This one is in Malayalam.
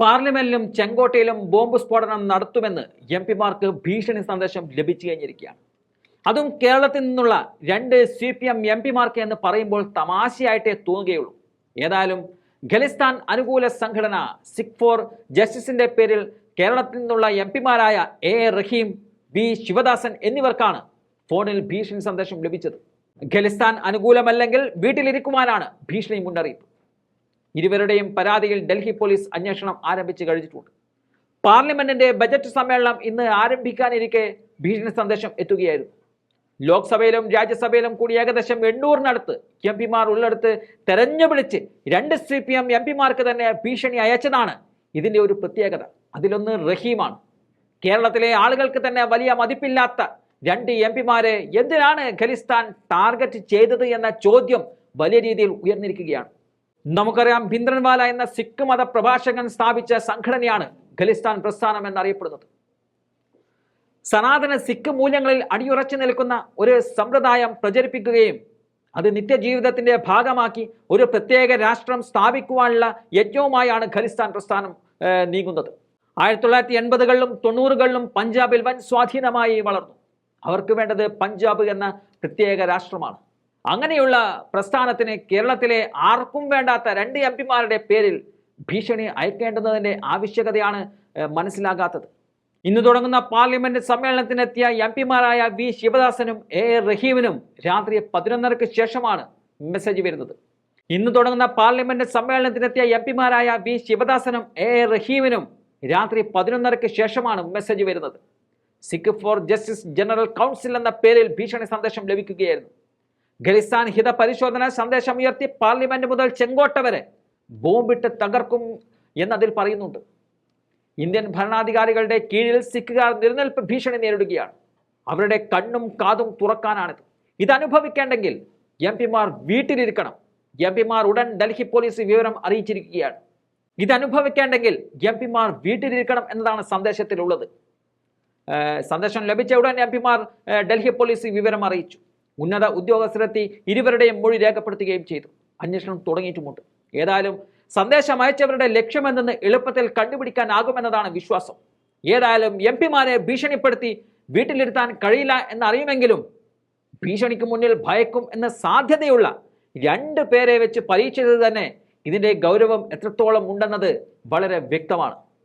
പാർലമെന്റിലും ചെങ്കോട്ടയിലും ബോംബ് സ്ഫോടനം നടത്തുമെന്ന് എം പിമാർക്ക് ഭീഷണി സന്ദേശം ലഭിച്ചു കഴിഞ്ഞിരിക്കുകയാണ്. അതും കേരളത്തിൽ നിന്നുള്ള രണ്ട് സി പി എം എം പിമാർക്ക് എന്ന് പറയുമ്പോൾ തമാശയായിട്ടേ തോന്നുകയുള്ളൂ. ഏതായാലും ഖലിസ്ഥാൻ അനുകൂല സംഘടന സിഖ് ഫോർ ജസ്റ്റിസിന്റെ പേരിൽ കേരളത്തിൽ നിന്നുള്ള M പിമാരായ A A Rahim V Sivadasan എന്നിവർക്കാണ് ഫോണിൽ ഭീഷണി സന്ദേശം ലഭിച്ചത്. ഖലിസ്ഥാൻ അനുകൂലമല്ലെങ്കിൽ വീട്ടിലിരിക്കുവാനാണ് ഭീഷണി മുന്നറിയിപ്പ്. ഇരുവരുടെയും പരാതിയിൽ ഡൽഹി പോലീസ് അന്വേഷണം ആരംഭിച്ചു കഴിഞ്ഞിട്ടുണ്ട്. പാർലമെന്റിന്റെ ബജറ്റ് സമ്മേളനം ഇന്ന് ആരംഭിക്കാനിരിക്കെ ഭീഷണി സന്ദേശം എത്തുകയായിരുന്നു. ലോക്സഭയിലും രാജ്യസഭയിലും കൂടി ഏകദേശം എണ്ണൂറിനടുത്ത് എം പിമാർ ഉള്ളിടത്ത് തെരഞ്ഞു വിളിച്ച് രണ്ട് സി പി എം എം പിമാർക്ക് തന്നെ ഭീഷണി അയച്ചതാണ് ഇതിന്റെ ഒരു പ്രത്യേകത. അതിലൊന്ന് റഹീമാണ്. കേരളത്തിലെ ആളുകൾക്ക് തന്നെ വലിയ മതിപ്പില്ലാത്ത രണ്ട് എം പിമാരെ എന്തിനാണ് ഖലിസ്ഥാൻ ടാർഗറ്റ് ചെയ്തത് എന്ന ചോദ്യം വലിയ രീതിയിൽ ഉയർന്നിരിക്കുകയാണ്. നമുക്കറിയാം ഭിന്ദ്രൻവാല എന്ന സിഖ് മത പ്രഭാഷകൻ സ്ഥാപിച്ച സംഘടനയാണ് ഖലിസ്ഥാൻ പ്രസ്ഥാനം എന്നറിയപ്പെടുന്നത്. സനാതന സിഖ് മൂല്യങ്ങളിൽ അടിയുറച്ചു നിൽക്കുന്ന ഒരു സമ്പ്രദായം പ്രചരിപ്പിക്കുകയും അത് നിത്യജീവിതത്തിന്റെ ഭാഗമാക്കി ഒരു പ്രത്യേക രാഷ്ട്രം സ്ഥാപിക്കുവാനുള്ള യജ്ഞവുമായാണ് ഖലിസ്ഥാൻ പ്രസ്ഥാനം നീങ്ങുന്നത്. ആയിരത്തി തൊള്ളായിരത്തി എൺപതുകളിലും തൊണ്ണൂറുകളിലും പഞ്ചാബിൽ വൻ സ്വാധീനമായി വളർന്നു. അവർക്ക് വേണ്ടത് പഞ്ചാബ് എന്ന പ്രത്യേക രാഷ്ട്രമാണ്. അങ്ങനെയുള്ള പ്രസ്ഥാനത്തിന് കേരളത്തിലെ ആർക്കും വേണ്ടാത്ത രണ്ട് എം പിമാരുടെ പേരിൽ ഭീഷണി അയക്കേണ്ടുന്നതിന്റെ ആവശ്യകതയാണ് മനസ്സിലാകാത്തത്. ഇന്ന് തുടങ്ങുന്ന പാർലമെന്റ് സമ്മേളനത്തിനെത്തിയ എം പിമാരായ വി ശിവദാസനും എ എ റഹീമിനും രാത്രി പതിനൊന്നരക്ക് ശേഷമാണ് മെസ്സേജ് വരുന്നത്. ഇന്ന് തുടങ്ങുന്ന പാർലമെന്റ് സമ്മേളനത്തിനെത്തിയ എം പിമാരായ വി ശിവദാസനും എ എ റഹീമിനും രാത്രി പതിനൊന്നരക്ക് ശേഷമാണ് മെസ്സേജ് വരുന്നത്. Sikh for justice general council എന്ന പേരിൽ ഭീഷണി സന്ദേശം ലഭിക്കുകയായിരുന്നു. ഖലിസ്ഥാൻ ഹിത പരിശോധന സന്ദേശം ഉയർത്തി പാർലമെന്റ് മുതൽ ചെങ്കോട്ട വരെ ബോംബിട്ട് തകർക്കും എന്നതിൽ പറയുന്നുണ്ട്. ഇന്ത്യൻ ഭരണാധികാരികളുടെ കീഴിൽ സിഖുകാർ നിലനിൽപ്പ് ഭീഷണി നേരിടുകയാണ്. അവരുടെ കണ്ണും കാതും തുറക്കാനാണിത്. ഇത് അനുഭവിക്കേണ്ടെങ്കിൽ എം പിമാർ വീട്ടിലിരിക്കണം. എം പിമാർ ഉടൻ ഡൽഹി പോലീസ് വിവരം അറിയിച്ചിരിക്കുകയാണ്. ഇത് അനുഭവിക്കേണ്ടെങ്കിൽ എം പിമാർ വീട്ടിലിരിക്കണം എന്നതാണ് സന്ദേശത്തിലുള്ളത്. സന്ദേശം ലഭിച്ച ഉടൻ എം പിമാർ ഡൽഹി പോലീസ് വിവരം അറിയിച്ചു. ഉന്നത ഉദ്യോഗസ്ഥരെത്തി ഇരുവരുടെയും മൊഴി രേഖപ്പെടുത്തുകയും ചെയ്തു. അന്വേഷണം തുടങ്ങിയിട്ടുമുണ്ട്. ഏതായാലും സന്ദേശം അയച്ചവരുടെ ലക്ഷ്യമെന്തെന്ന് എളുപ്പത്തിൽ കണ്ടുപിടിക്കാനാകുമെന്നതാണ് വിശ്വാസം. ഏതായാലും എം പിമാരെ ഭീഷണിപ്പെടുത്തി വീട്ടിലിരുത്താൻ കഴിയില്ല എന്നറിയുമെങ്കിലും ഭീഷണിക്ക് മുന്നിൽ ഭയക്കും എന്ന സാധ്യതയുള്ള രണ്ട് പേരെ വെച്ച് പരീക്ഷിച്ചത് തന്നെ ഇതിന്റെ ഗൗരവം എത്രത്തോളം ഉണ്ടെന്നത് വളരെ വ്യക്തമാണ്.